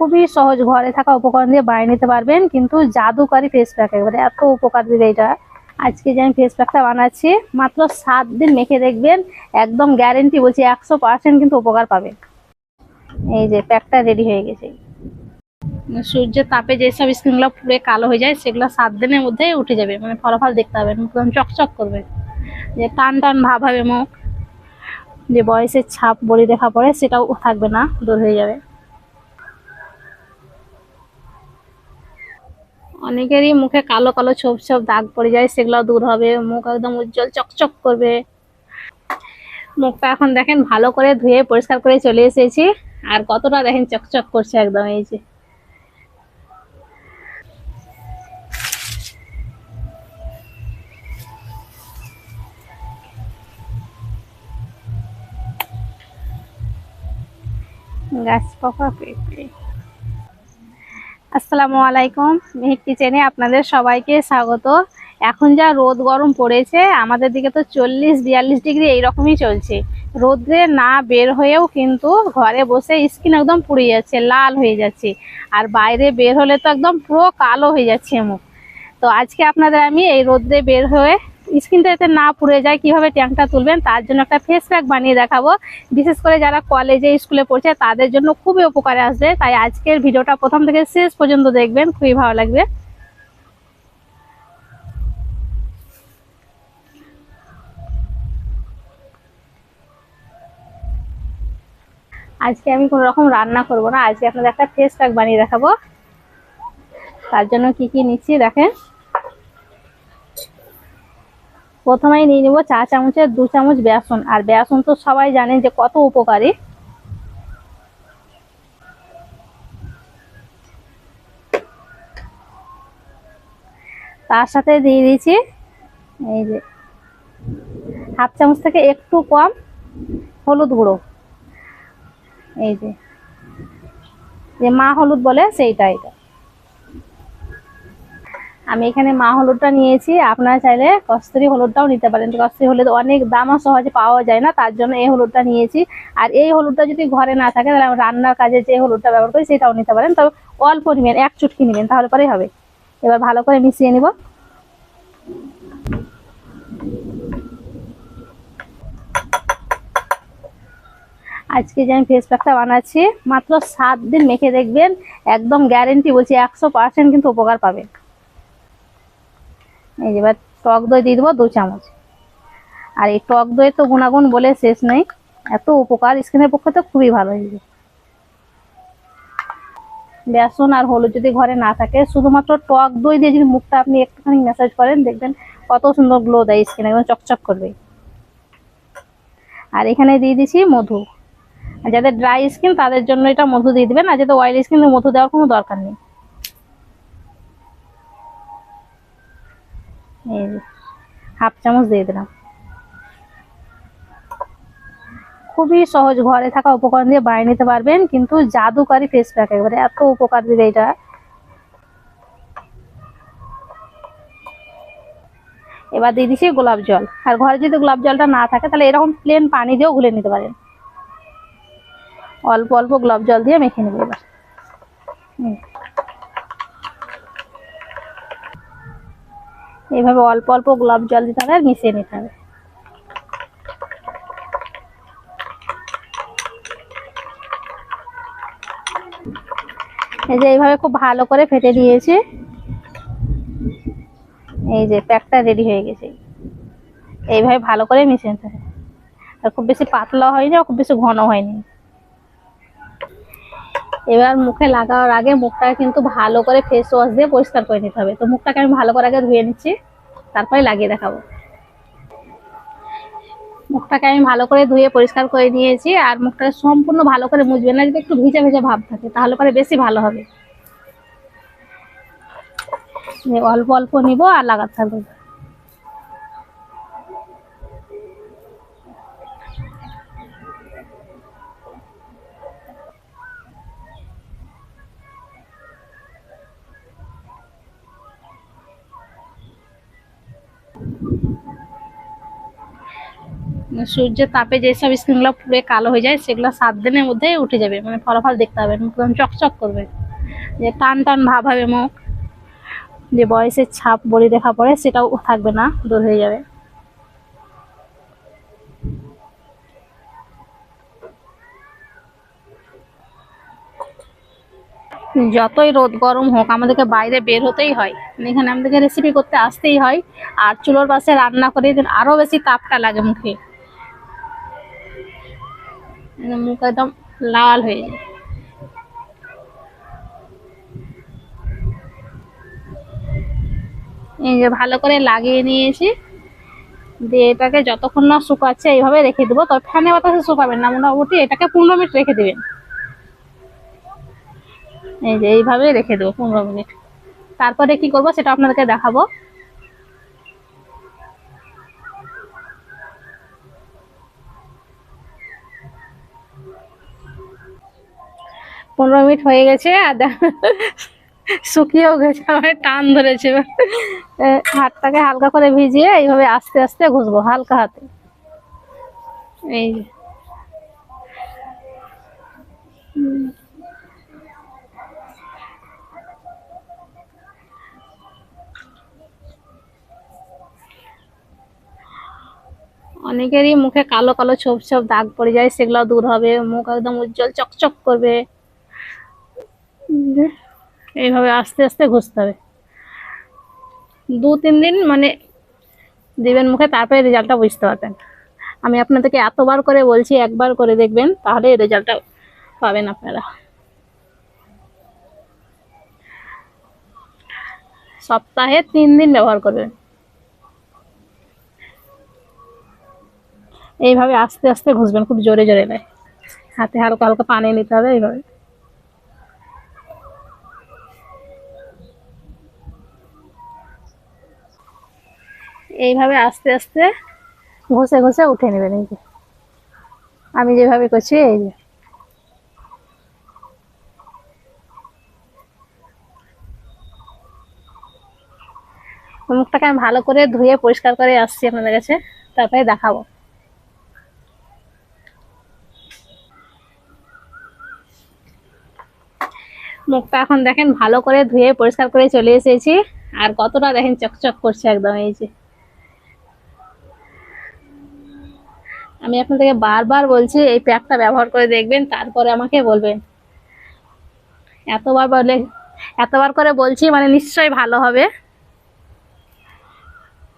খুবই সহজ ঘরে থাকা উপকরণ দিয়ে বানিয়ে নিতে পারবেন, কিন্তু জাদুকারি ফেস প্যাক একেবারে, এত উপকার দিবে এটা। আজকে যে আমি ফেস প্যাকটা বানাচ্ছি, মাত্র সাত দিন মেখে দেখবেন, একদম গ্যারেন্টি বলছি একশো পার্সেন্ট কিন্তু উপকার পাবে এই যে প্যাকটা রেডি হয়ে গেছে। সূর্যের তাপে যেসব স্কিনগুলো পুরো কালো হয়ে যায়, সেগুলো সাত দিনের মধ্যেই উঠে যাবে মানে ফলাফল দেখতে হবে একদম চকচক করবে। যে টান টান ভাব হবে মুখ, যে বয়সের ছাপ বলি দেখা পড়ে, সেটাও থাকবে না, দূর হয়ে যাবে। অনেকেরই মুখে কালো কালো ছোপ ছোপ দাগ পড়ে যায়, সেগুলো দূর হবে। মুখ একদম উজ্জ্বল, চকচক করবে। মুখটা এখন দেখেন ভালো করে ধুয়ে পরিষ্কার করে চলে এসেছি। আর কতটা দেখেন চকচক করছে একদম, এই যে। গাছ পাকা পেঁপে। আসসালামু আলাইকুম। মেহিক কিচেনে আপনাদের সবাইকে স্বাগত। এখন যা রোদ গরম পড়েছে, আমাদের দিকে তো চল্লিশ বিয়াল্লিশ ডিগ্রি এইরকমই চলছে। রোদ্রে না বের হয়েও কিন্তু ঘরে বসে স্কিন একদম পুড়ে যাচ্ছে, লাল হয়ে যাচ্ছে। আর বাইরে বের হলে তো একদম পুরো কালো হয়ে যাচ্ছে মুখ। তো আজকে আপনাদের আমি এই রোদ্রে বের হয়ে স্কিনটা যাতে না পুড়ে যায়, কীভাবে ট্যাঙ্কটা তুলবেন, তার জন্য একটা ফেস প্যাক বানিয়ে দেখাবো। বিশেষ করে যারা কলেজে স্কুলে পড়ছে, তাদের জন্য খুবই উপকারে আসবে। তাই আজকের ভিডিওটা প্রথম থেকে শেষ পর্যন্ত দেখবেন, খুবই ভালো লাগবে। আজকে আমি কোনো রকম রান্না করব না, আজকে আপনাদের একটা ফেস প্যাক বানিয়ে দেখাবো। তার জন্য কি কি নিচ্ছি, দেখেন। প্রথমেই নিয়ে নেব চা চামচের দু চামচ বেসন। আর বেসন তো সবাই জানে যে কত উপকারী। তার সাথে দিয়ে দিয়েছি এই যে হাফ চামচ থেকে একটু কম হলুদ গুঁড়ো। এই যে যে মা হলুদ বলে সেইটা এটা। এখানে মা হলুদটা নিয়েছি, আপনারা চাইলে কস্তুরি হলুদটাও নিতে পারেন। কস্তুরি হলুদ অনেক দামও সহজে পাওয়া যায় না, তার জন্য এই হলুদটা নিয়েছি। আর এই হলুদটা যদি ঘরে না থাকে, তাহলে আমি রান্নার কাজে যে হলুদটা ব্যবহার করি, সেটাও নিতে পারেন। তবে অল্প নেবেন, এক চুটকি নেবেন, তাহলে পরেই হবে। এবার ভালো করে মিশিয়ে নিব। আজকে যে আমি ফেস প্যাকটা বানাচ্ছি, মাত্র সাত দিন মেখে দেখবেন, একদম গ্যারেন্টি বলছি, একশো পার্সেন্ট কিন্তু উপকার পাবে এই যে এবার টক দই দিয়ে দেবো দু চামচ। আর এই টক দই তো গুণাগুণ বলে শেষ নেই। এত উপকার স্কিনের পক্ষে তো খুবই ভালো হয়ে বেসন আর হলুদ যদি ঘরে না থাকে, শুধুমাত্র টক দই দিয়ে যদি মুখটা আপনি একটুখানি ম্যাসাজ করেন, দেখবেন কত সুন্দর গ্লো দেয় স্কিন একদম চকচক করবে। আর এখানে দিয়ে দিছি মধু। যাদের ড্রাই স্কিন তাদের জন্য এটা মধু দিয়ে দিবেন, আর যাদের অয়েলি স্কিন মধু দেওয়ার কোনো দরকার নেই। এই যে হাফ চামচ দিয়ে দিলাম। খুবই সহজ, ঘরে থাকা উপকরণ দিয়ে বানিয়ে নিতে পারবেন, কিন্তু জাদুকারি ফেস প্যাক একেবারে, এত উপকার দিবে এটা। এবার দিয়ে দিচ্ছি গোলাপ জল। আর ঘরে যদি গোলাপ জলটা না থাকে, তাহলে এরকম প্লেন পানি দিয়েও গুলে নিতে পারেন। অল্প অল্প গোলাপ জল দিয়ে মেখে নেবে এবার। এইভাবে অল্প অল্প গোলাপ জল দিতে হবে আর মিশিয়ে নিতে হবে। এই যে এইভাবে খুব ভালো করে ফেটে নিয়েছি। এই যে প্যাকটা রেডি হয়ে গেছে। এইভাবে ভালো করে মিশিয়ে নিতে হবে। আর খুব বেশি পাতলা হয়নি আর খুব বেশি ঘন হয়নি। এবার মুখে লাগানোর আগে মুখটা কিন্তু ভালো করে ফেস ওয়াশ দিয়ে পরিষ্কার করে নিতে হবে। তো মুখটাকে আমি ভালো করে আগে ধুয়ে নিচ্ছি, তারপরে লাগিয়ে দেখাবো। মুখটাকে আমি ভালো করে ধুয়ে পরিষ্কার করে নিয়েছি, আর মুখটাকে সম্পূর্ণ ভালো করে মুছবেন না, যদি একটু ভিজা ভিজা ভাব থাকে, তাহলে পরে বেশি ভালো হবে। অল্প অল্প নিব আর লাগাতে থাকব সূর্যের তাপে যেসব স্কিনগুলো পুরো কালো হয়ে যায়, সেগুলো সাত দিনের মধ্যে উঠে যাবে। মানে ফলাফল দেখতে হবে, একদম চকচক করবে। যে টান টান ভাব হবে মুখ, যে বয়সের ছাপ বলি দেখা পড়ে, সেটাও থাকবে না, দূর হয়ে যাবে। যতই রোদ গরম হোক, আমাদেরকে বাইরে বের হতেই হয়। মানে এখানে আমাদেরকে রেসিপি করতে আসতেই হয়, আর চুলোর পাশে রান্না করে দিন আরও বেশি তাপটা লাগে মুখে। মুখ একদম লাল হয়ে যায়। এই যে ভালো করে লাগিয়ে নিয়েছি। দিয়ে এটাকে যতক্ষণ না শুকাচ্ছে এইভাবে রেখে দেবো। তবে ফ্যানে বাতাসে শুকাবেন না, মোটামুটি এটাকে পনেরো মিনিট রেখে দেবেন। এই যে এইভাবে রেখে দেবো পনেরো মিনিট। তারপরে কি করব সেটা আপনাদেরকে দেখাবো। পনেরো মিনিট হয়ে গেছে আদা শুকিয়েও গেছে আমার টান ধরেছে। হাতটাকে হালকা করে ভিজিয়ে এইভাবে আস্তে আস্তে ঘুষবো, হালকা হাতে। এই অনেকেরই মুখে কালো কালো ছোপ ছোপ দাগ পড়ে যায়, সেগুলো দূর হবে, মুখ একদম উজ্জ্বল চকচক করবে। এইভাবে আস্তে আস্তে ঘষতে হবে। দু, তিন দিন মানে দিবেন মুখে, তারপরে রেজাল্টটা বুঝতে পারবেন। আমি আপনাদেরকে এতবার করে বলছি, একবার করে দেখবেন, তাহলে রেজাল্টটা পাবেন আপনারা। সপ্তাহে তিন দিন ব্যবহার করবেন। এইভাবে আস্তে আস্তে ঘষবেন, খুব জোরে জোরে নয়। হাতে হালকা হালকা পানি নিতে হবে এইভাবে। এইভাবে আস্তে আস্তে ঘষে ঘষে উঠে নেবেন এই যে। আমি যেভাবে করছি, এই যে। মুখটাকে আমি ভালো করে ধুয়ে পরিষ্কার করে আসছি আপনাদের কাছে, তারপরে দেখাবো। মুখটা এখন দেখেন ভালো করে ধুয়ে পরিষ্কার করে চলে এসেছি, আর কতটা দেখেন চকচক করছে একদম, এই যে। আমি আপনাদেরকে বারবার বলছি, এই প্যাকটা ব্যবহার করে দেখবেন, তারপরে আমাকে বলবেন। এতবার বলে, এতবার করে বলছি মানে নিশ্চয়ই ভালো হবে।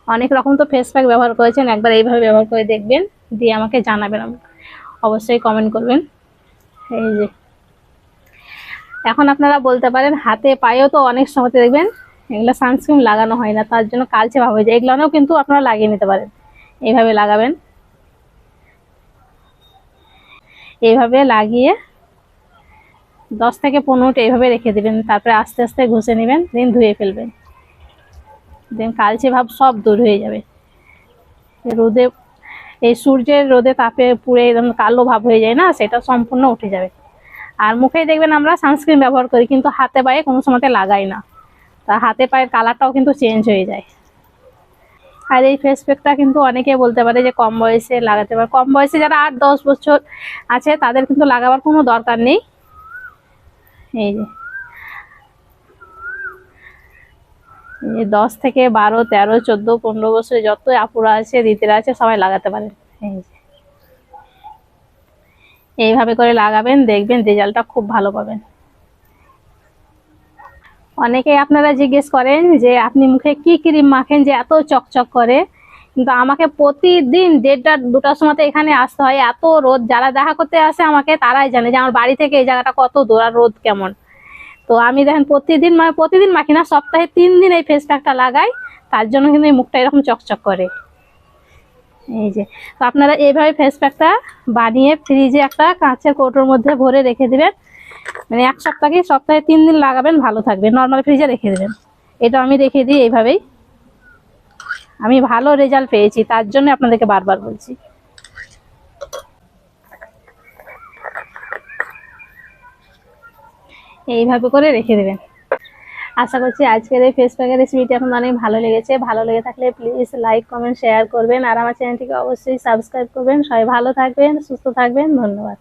অনেক রকম তো ফেস প্যাক ব্যবহার করেছেন, একবার এইভাবে ব্যবহার করে দেখবেন, দিয়ে আমাকে জানাবেন অবশ্যই কমেন্ট করবেন। এই যে। এখন আপনারা বলতে পারেন, হাতে পায়েও তো অনেক সময় দেখবেন, এগুলো সানস্ক্রিন লাগানো হয় না, তার জন্য কালচে ভাব হয়ে যায় এগুলোও কিন্তু আপনারা লাগিয়ে নিতে পারেন। এইভাবে লাগাবেন। এইভাবে লাগিয়ে দশ থেকে পনেরো মিনিট এইভাবে রেখে দেবেন। তারপরে আস্তে আস্তে ঘষে নেবেন, দিন ধুয়ে ফেলবেন। দেন কালচে ভাব সব দূর হয়ে যাবে। রোদে, এই সূর্যের রোদে তাপে পুড়ে একদম কালো ভাব হয়ে যায় না, সেটা সম্পূর্ণ উঠে যাবে। আর মুখেই দেখবেন আমরা সানস্ক্রিন ব্যবহার করি, কিন্তু হাতে পায়ে কোনো সময়তে লাগাই না। তা হাতে পায়ের কালারটাও কিন্তু চেঞ্জ হয়ে যায়। আর এই ফেস প্যাকটা কিন্তু অনেকে বলতে পারে যে কম বয়সে লাগাতে পারে। কম বয়সে যারা আট, দশ বছর আছে, তাদের কিন্তু লাগাবার কোনো দরকার নেই। এই যে। এই দশ থেকে বারো, তেরো, চোদ্দ, পনেরো বছরে যত আপুরা আছে, দিদিরা আছে, সবাই লাগাতে পারেন এই যে। এইভাবে করে লাগাবেন, দেখবেন রেজাল্টটা খুব ভালো পাবেন। অনেকে আপনারা জিজ্ঞেস করেন যে আপনি মুখে কি ক্রিম মাখেন যে এত চকচক করে। কিন্তু আমাকে প্রতিদিন দেড়টা দুটার সময়তে এখানে আসতে হয়, এত রোদ। যারা দেখা করতে আসে আমাকে, তারাই জানে যে আমার বাড়ি থেকে এই জায়গাটা কত দূর আর রোদ কেমন। তো আমি দেখেন প্রতিদিন মানে প্রতিদিন মাখি না, সপ্তাহে তিন দিন এই ফেস প্যাকটা লাগাই, তার জন্য কিন্তু এই মুখটা এরকম চকচক করে। এই যে, তো আপনারা এইভাবে ফেস প্যাকটা বানিয়ে ফ্রিজে একটা কাঁচের কৌটোর মধ্যে ভরে রেখে দিবেন। মানে এক সপ্তাহ সপ্তাহে তিন দিন লাগাবেন, ভালো থাকবে। নর্মাল ফ্রিজে রেখে দেবেন। এটা আমি রেখে দিই এইভাবেই। আমি ভালো রেজাল্ট পেয়েছি, তার জন্য আপনাদেরকে বারবার বলছি। এইভাবে করে রেখে দেবেন। আশা করছি আজকের এই ফেস প্যাকের রেসিপিটি আপনার অনেক ভালো লেগেছে। ভালো লেগে থাকলে প্লিজ লাইক কমেন্ট শেয়ার করবেন। আর আমার চ্যানেলটিকে অবশ্যই সাবস্ক্রাইব করবেন। সবাই ভালো থাকবেন, সুস্থ থাকবেন। ধন্যবাদ।